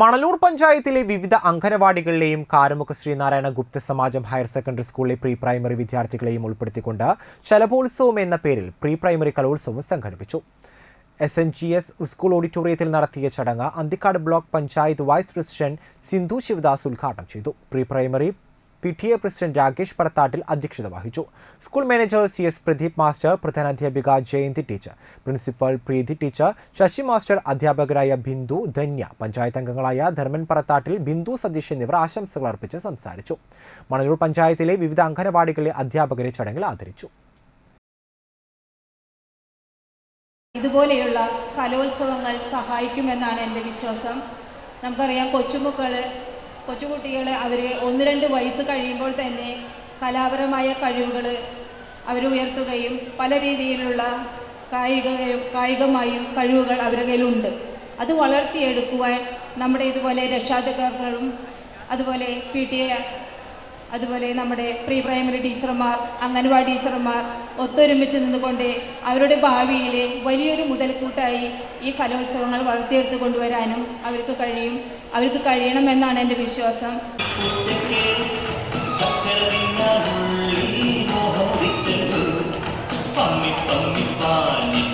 മണലൂർ പഞ്ചായത്തിലെ വിവിധ അംഗനവാടികളിലെയും കാരമുഖ ശ്രീനാരായണ ഗുപ്ത സമാജം ഹയർ സെക്കൻഡറി സ്കൂളിലെ പ്രീ പ്രൈമറി വിദ്യാർത്ഥികളെയും ഉൾപ്പെടുത്തിക്കൊണ്ട് ശലഭോത്സവം എന്ന പേരിൽ പ്രീ പ്രൈമറി കലോത്സവം സംഘടിപ്പിച്ചു. S N G S school ഓഡിറ്റോറിയത്തിൽ നടത്തിയ ചടങ്ങ് Anthikkad block panchayat vice president Sindhu Sivadas ഉദ്ഘാടനം ചെയ്തു. Pre primary P T A president Rakesh Padathattil അധ്യക്ഷത വഹിച്ചു. School manager C S Pradeep master പ്രധാനാധ്യാപിക Jayanthi teacher principal Preethi teacher Sasi master അധ്യാപകരായ ബിന്ദു ധന്യ പഞ്ചായത്ത് അംഗങ്ങളായ ധർമ്മൻ പറത്താട്ടിൽ ബിന്ദു സതീഷ് എന്നിവർ ആശംസകൾ അർപ്പിച്ച് സംസാരിച്ചു. മണലൂർ പഞ്ചായത്തിലെ വിവിധ അംഗനവാടികളിലെ അധ്യാപകരെ ചടങ്ങിൽ ആദരിച്ചു. ഇതുപോലെയുള്ള കലോത്സവങ്ങൾ സഹായിക്കുമെന്നാണ് എന്റെ വിശ്വാസം. നമുക്കറിയാം കൊച്ചുമക്കൾ കൊച്ചുകുട്ടികൾ അവർ ഒന്ന് രണ്ട് വയസ്സ് കഴിയുമ്പോൾ തന്നെ കലാപരമായ കഴിവുകൾ അവർ ഉയർത്തുകയും പല രീതിയിലുള്ള കായിക കായികമായും കഴിവുകൾ അവരുടെ കയ്യിലുണ്ട്. അത് വളർത്തിയെടുക്കുവാൻ നമ്മുടെ ഇതുപോലെ രക്ഷാധികാരികളും അതുപോലെ പി ടി എ അതുപോലെ നമ്മുടെ പ്രീ പ്രൈമറി ടീച്ചർമാർ അംഗൻവാടി ടീച്ചർമാർ ഒത്തൊരുമിച്ച് നിന്നുകൊണ്ട് അവരുടെ ഭാവിയിലെ വലിയൊരു മുതൽക്കൂട്ടായി ഈ കലോത്സവങ്ങൾ വളർത്തിയെടുത്ത് കൊണ്ടുവരാനും അവർക്ക് കഴിയും. അവർക്ക് കഴിയണമെന്നാണ് എന്റെ വിശ്വാസം. പമ്മി